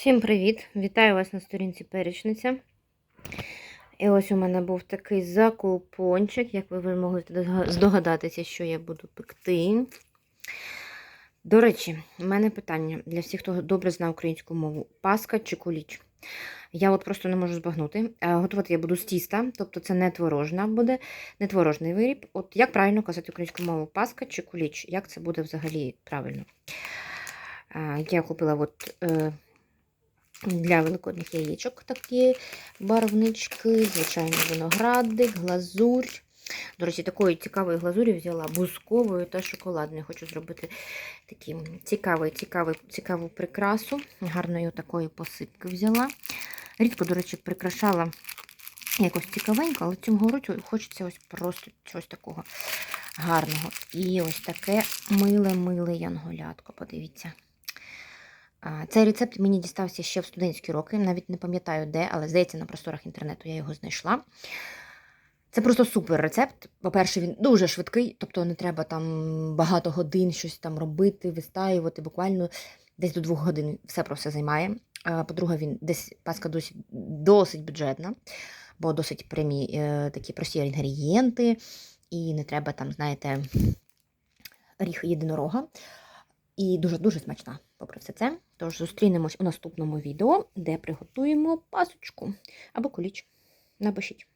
Всім привіт! Вітаю вас на сторінці Перечниця. І ось у мене був такий закупончик, як ви могли здогадатися, що я буду пекти. До речі, у мене питання для всіх, хто добре знає українську мову: паска чи куліч. Я от просто не можу збагнути. Е, Готувати я буду з тіста, тобто це не творожна буде, не творожний виріб. От як правильно казати українську мову паска чи куліч? Як це буде взагалі правильно? Е, Я купила от. Для великодних яєчок такі барвнички, звичайно, виноградик, глазурь. До речі, такої цікавої глазурі взяла бузковою та шоколадною. Хочу зробити такі цікавий, цікавий, цікаву прикрасу. Гарної такої посипки взяла. Рідко, до речі, прикрашала якось цікавенько, але цього року хочеться ось просто чогось такого гарного. І ось таке миле-миле янголятко. Подивіться. Цей рецепт мені дістався ще в студентські роки, навіть не пам'ятаю де, але здається, на просторах інтернету я його знайшла. Це просто супер рецепт. По-перше, він дуже швидкий, тобто не треба там багато годин щось там робити, вистаювати. Буквально десь до двох годин все про все займає. По-друге, він десь паска досить, досить бюджетна, бо досить прямі е, такі прості інгредієнти, і не треба там, знаєте, ріг єдинорога. І дуже-дуже смачна, попри все це. Тож зустрінемось у наступному відео, де приготуємо пасочку або куліч. Напишіть.